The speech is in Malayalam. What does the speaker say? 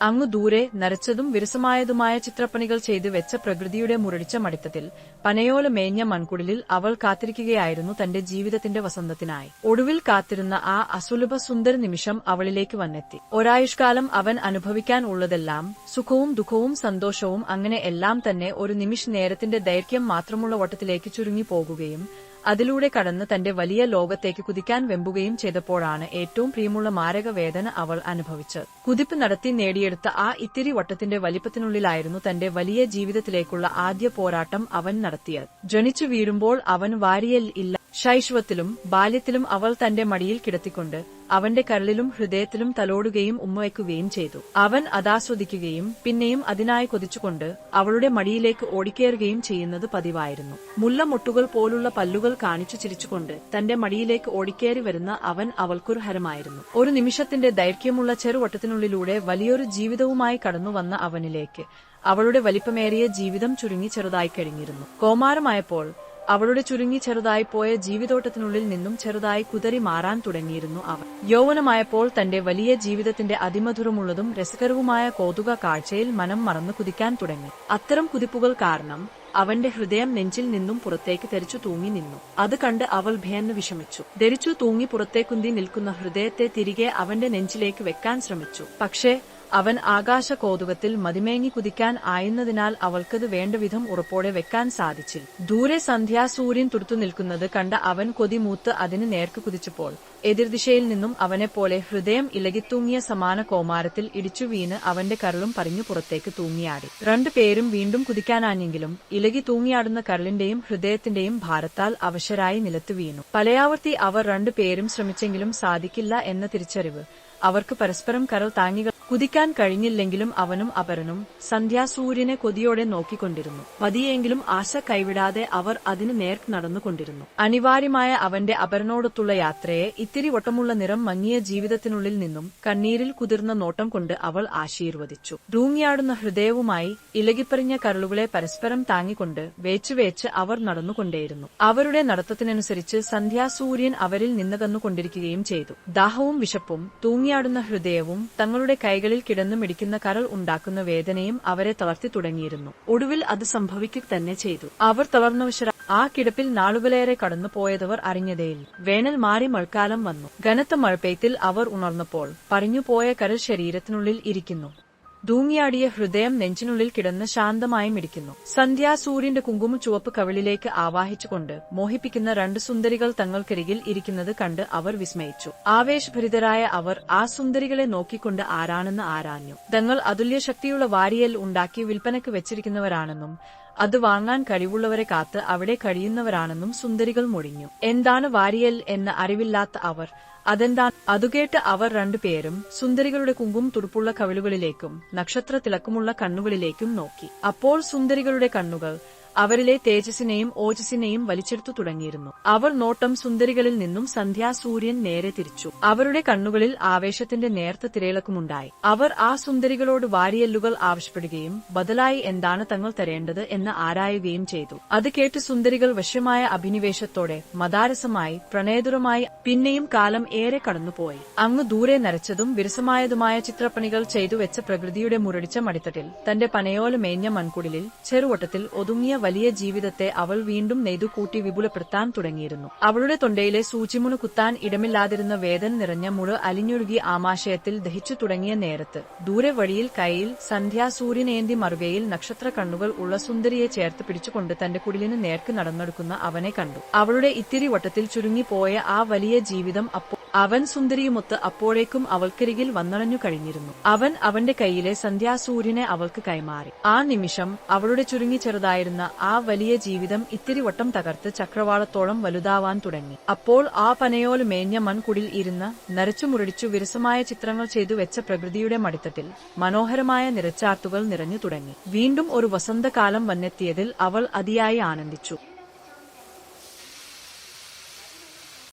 അങ്ങു ദൂരെ നരച്ചതും വിരസമായതുമായ ചിത്രപ്പണികൾ ചെയ്തു വെച്ച പ്രകൃതിയുടെ മുരടിച്ച മടിത്തത്തിൽ പനയോല മേഞ്ഞ മൺകുടിലിൽ അവൾ കാത്തിരിക്കുകയായിരുന്നു തന്റെ ജീവിതത്തിന്റെ വസന്തത്തിനായി. ഒടുവിൽ കാത്തിരുന്ന ആ അസുലഭ സുന്ദര നിമിഷം അവളിലേക്ക് വന്നെത്തി. ഒരായുഷ്കാലം അവൻ അനുഭവിക്കാൻ ഉള്ളതെല്ലാം സുഖവും ദുഃഖവും സന്തോഷവും അങ്ങനെ എല്ലാം തന്നെ ഒരു നിമിഷ നേരത്തിന്റെ ദൈർഘ്യം മാത്രമുള്ള വട്ടത്തിലേക്ക് ചുരുങ്ങി പോകുകയും അതിലൂടെ കടന്ന് തന്റെ വലിയ ലോകത്തേക്ക് കുതിക്കാൻ വെമ്പുകയും ചെയ്തപ്പോഴാണ് ഏറ്റവും പ്രിയമുള്ള മാരക വേദന അവൾ അനുഭവിച്ചത്. കുതിപ്പ് നടത്തി നേടിയെടുത്ത ആ ഇത്തിരി വട്ടത്തിന്റെ വലിപ്പത്തിനുള്ളിലായിരുന്നു തന്റെ വലിയ ജീവിതത്തിലേക്കുള്ള ആദ്യ പോരാട്ടം അവൻ നടത്തിയത്. ജനിച്ചു വീഴുമ്പോൾ അവൻ വാരിയൽ ഇല്ല ശൈശവത്തിലും ബാല്യത്തിലും അവൾ തന്റെ മടിയിൽ കിടത്തിക്കൊണ്ട് അവന്റെ കരളിലും ഹൃദയത്തിലും തലോടുകയും ഉമ്മവയ്ക്കുകയും ചെയ്തു. അവൻ അതാസ്വദിക്കുകയും പിന്നെയും അതിനായി കൊതിച്ചുകൊണ്ട് അവളുടെ മടിയിലേക്ക് ഓടിക്കേറുകയും ചെയ്യുന്നത് പതിവായിരുന്നു. മുല്ലമൊട്ടുകൾ പോലുള്ള പല്ലുകൾ കാണിച്ചു ചിരിച്ചുകൊണ്ട് തന്റെ മടിയിലേക്ക് ഓടിക്കേറി വരുന്ന അവൻ അവൾക്കൊരു ഹരമായിരുന്നു. ഒരു നിമിഷത്തിന്റെ ദൈർഘ്യമുള്ള ചെറുവട്ടത്തിനുള്ളിലൂടെ വലിയൊരു ജീവിതവുമായി കടന്നുവന്ന അവനിലേക്ക് അവളുടെ വലിപ്പമേറിയ ജീവിതം ചുരുങ്ങി ചെറുതായി കഴിഞ്ഞിരുന്നു. കോമാരമായപ്പോൾ അവളുടെ ചുരുങ്ങി ചെറുതായി പോയ ജീവിതോട്ടത്തിനുള്ളിൽ നിന്നും ചെറുതായി കുതറി മാറാൻ തുടങ്ങിയിരുന്നു അവൻ യൗവനമായപ്പോൾ തന്റെ വലിയ ജീവിതത്തിന്റെ അതിമധുരമുള്ളതും രസകരവുമായ കൗതുക കാഴ്ചയിൽ മനം മറന്നു കുതിക്കാൻ തുടങ്ങി. അത്തരം കുതിപ്പുകൾ കാരണം അവന്റെ ഹൃദയം നെഞ്ചിൽ നിന്നും പുറത്തേക്ക് തെരിച്ചു തൂങ്ങി നിന്നു. അത് കണ്ട് അവൾ ഭയന്ന് വിഷമിച്ചു. ധരിച്ചു തൂങ്ങി പുറത്തേക്കുന്തി നിൽക്കുന്ന ഹൃദയത്തെ തിരികെ അവന്റെ നെഞ്ചിലേക്ക് വെക്കാൻ ശ്രമിച്ചു. പക്ഷേ അവൻ ആകാശ കൗതുകത്തിൽ മതിമേങ്ങി കുതിക്കാൻ ആയുന്നതിനാൽ അവൾക്കത് വേണ്ടവിധം ഉറപ്പോടെ വെക്കാൻ സാധിച്ചില്ല ദൂരെ സന്ധ്യാസൂര്യൻ തുടുത്തു നിൽക്കുന്നത് കണ്ട അവൻ കൊതിമൂത്ത് അതിന് നേർക്ക് കുതിച്ചപ്പോൾ. എതിർദിശയിൽ നിന്നും അവനെപ്പോലെ ഹൃദയം ഇലകിത്തൂങ്ങിയ സമാന കോമാരത്തിൽ ഇടിച്ചു വീണ് അവന്റെ കരളും പറഞ്ഞു പുറത്തേക്ക് തൂങ്ങിയാടി. രണ്ടുപേരും വീണ്ടും കുതിക്കാനാഞ്ഞെങ്കിലും ഇലകി തൂങ്ങിയാടുന്ന കരളിന്റെയും ഹൃദയത്തിന്റെയും ഭാരത്താൽ അവശരായി നിലത്തു വീണു. പലയാവർത്തി അവർ രണ്ടുപേരും ശ്രമിച്ചെങ്കിലും സാധിക്കില്ല എന്ന തിരിച്ചറിവ്. അവർക്ക് പരസ്പരം കരൾ താങ്ങികൾ കുതിക്കാൻ കഴിഞ്ഞില്ലെങ്കിലും അവനും അപരനും സന്ധ്യാസൂര്യനെ കൊതിയോടെ നോക്കിക്കൊണ്ടിരുന്നു. പതിയെങ്കിലും ആശ കൈവിടാതെ അവർ അതിന് നേർക്ക് നടന്നുകൊണ്ടിരുന്നു. അനിവാര്യമായ അവന്റെ അപരനോടൊത്തുള്ള യാത്രയെ ഇത്തിരി വട്ടമുള്ള നിറം മങ്ങിയ ജീവിതത്തിനുള്ളിൽ നിന്നും കണ്ണീരിൽ കുതിർന്ന നോട്ടം കൊണ്ട് അവൾ ആശീർവദിച്ചു. ഡൂങ്ങിയാടുന്ന ഹൃദയവുമായി ഇലകിപ്പറിഞ്ഞ കരളുകളെ പരസ്പരം താങ്ങിക്കൊണ്ട് വേച്ചുവേച്ച് അവർ നടന്നുകൊണ്ടേയിരുന്നു. അവരുടെ നടത്തത്തിനനുസരിച്ച് സന്ധ്യാസൂര്യൻ അവരിൽ നിന്നകന്നുകൊണ്ടിരിക്കുകയും ചെയ്തു. ദാഹവും വിശപ്പും തൂങ്ങിയാടുന്ന ഹൃദയവും തങ്ങളുടെ കൈകളിൽ കിടന്നു മിടിക്കുന്ന കരൾ ഉണ്ടാക്കുന്ന വേദനയും അവരെ തളർത്തി തുടങ്ങിയിരുന്നു. ഒടുവിൽ അത് സംഭവിക്കുക തന്നെ ചെയ്തു. അവർ തളർന്നവശര ആ കിടപ്പിൽ നാളുകളേറെ കടന്നുപോയതവർ അറിഞ്ഞതേയില്ല. വേനൽ മാറി മഴക്കാലം വന്നു. കനത്ത മഴപ്പെയ്ത്തിൽ അവർ ഉണർന്നപ്പോൾ പറഞ്ഞുപോയ കരൾ ശരീരത്തിനുള്ളിൽ ഇരിക്കുന്നു. തൂങ്ങിയാടിയ ഹൃദയം നെഞ്ചിനുള്ളിൽ കിടന്ന് ശാന്തമായി മിടിക്കുന്നു. സന്ധ്യാസൂര്യന്റെ കുങ്കുമ ചുവപ്പ് കവിളിലേക്ക് ആവാഹിച്ചുകൊണ്ട് മോഹിപ്പിക്കുന്ന രണ്ട് സുന്ദരികൾ തങ്ങൾക്കരികിൽ ഇരിക്കുന്നത് കണ്ട് അവർ വിസ്മയിച്ചു. ആവേശഭരിതരായ അവർ ആ സുന്ദരികളെ നോക്കിക്കൊണ്ട് ആരാണെന്ന് ആരാഞ്ഞു. തങ്ങൾ അതുല്യ ശക്തിയുള്ള വാരിയൽ ഉണ്ടാക്കി വിൽപ്പനയ്ക്ക് വെച്ചിരിക്കുന്നവരാണെന്നും അത് വാങ്ങാൻ കഴിവുള്ളവരെ കാത്ത് അവിടെ കഴിയുന്നവരാണെന്നും സുന്ദരികൾ മുടിഞ്ഞു എന്താണ് വാരിയൽ എന്ന് അറിവില്ലാത്ത അവർ? അതെന്താ അതുകേട്ട് അവർ രണ്ടുപേരും സുന്ദരികളുടെ കുങ്കും തുടുപ്പുള്ള കവിളുകളിലേക്കും നക്ഷത്ര തിളക്കമുള്ള കണ്ണുകളിലേക്കും നോക്കി. അപ്പോൾ സുന്ദരികളുടെ കണ്ണുകൾ അവരിലെ തേജസ്സിനെയും ഓജസ്സിനെയും വലിച്ചെടുത്തു തുടങ്ങിയിരുന്നു. അവർ നോട്ടം സുന്ദരികളിൽ നിന്നും സന്ധ്യാസൂര്യൻ നേരെ തിരിച്ചു. അവരുടെ കണ്ണുകളിൽ ആവേശത്തിന്റെ നേർത്ത തിരയിളക്കുമുണ്ടായി. അവർ ആ സുന്ദരികളോട് വാരിയല്ലുകൾ ആവശ്യപ്പെടുകയും ബദലായി എന്താണ് തങ്ങൾ തരേണ്ടത്? എന്ന് ആരായുകയും ചെയ്തു. അത് കേട്ട് സുന്ദരികൾ വശ്യമായ അഭിനിവേശത്തോടെ മതാരസമായി പ്രണയതുരമായി പിന്നെയും കാലം ഏറെ കടന്നുപോയി. അങ്ങ് ദൂരെ നരച്ചതും വിരസമായതുമായ ചിത്രപ്പണികൾ ചെയ്തു വെച്ച പ്രകൃതിയുടെ മുരടിച്ച മടിത്തട്ടിൽ തന്റെ പനയോല മേഞ്ഞ മൺകുടിലിൽ ചെറുവട്ടത്തിൽ ഒതുങ്ങിയ വലിയ ജീവിതത്തെ അവൾ വീണ്ടും നെയ്തുകൂട്ടി വിപുലപ്പെടുത്താൻ തുടങ്ങിയിരുന്നു. അവളുടെ തൊണ്ടയിലെ സൂചിമുണ് കുത്താൻ ഇടമില്ലാതിരുന്ന വേദന നിറഞ്ഞ മുഴ അലിഞ്ഞൊഴുകി ആമാശയത്തിൽ ദഹിച്ചു തുടങ്ങിയ നേരത്ത്. ദൂരെ വഴിയിൽ കൈയിൽ സന്ധ്യാസൂര്യനേന്തി മറുകയിൽ നക്ഷത്ര കണ്ണുകൾ ഉള്ള സുന്ദരിയെ ചേർത്ത് പിടിച്ചുകൊണ്ട് തന്റെ കുടിലിന് നേർക്ക് നടന്നെടുക്കുന്ന അവനെ കണ്ടു. അവളുടെ ഇത്തിരി വട്ടത്തിൽ ചുരുങ്ങിപ്പോയ ആ വലിയ ജീവിതം അപ്പോൾ അവൻ സുന്ദരിയുമൊത്ത് അപ്പോഴേക്കും അവൾക്കരികിൽ വന്നണഞ്ഞു കഴിഞ്ഞിരുന്നു. അവൻ അവന്റെ കൈയിലെ സന്ധ്യാസൂര്യനെ അവൾക്ക് കൈമാറി. ആ നിമിഷം അവളുടെ ചുരുങ്ങി ചെറുതായിരുന്ന ആ വലിയ ജീവിതം ഇത്തിരി വട്ടം തകർത്ത് ചക്രവാളത്തോളം വലുതാവാൻ തുടങ്ങി. അപ്പോൾ ആ പനയോൽ മേഞ്ഞ മൺകുടിൽ ഇരുന്ന് നരച്ചു മുരടിച്ചു വിരസമായ ചിത്രങ്ങൾ ചെയ്തു വെച്ച പ്രകൃതിയുടെ മടിത്തട്ടിൽ മനോഹരമായ നിറച്ചാർത്തുകൾ നിറഞ്ഞു തുടങ്ങി. വീണ്ടും ഒരു വസന്തകാലം വന്നെത്തിയതിൽ അവൾ അതിയായി ആനന്ദിച്ചു.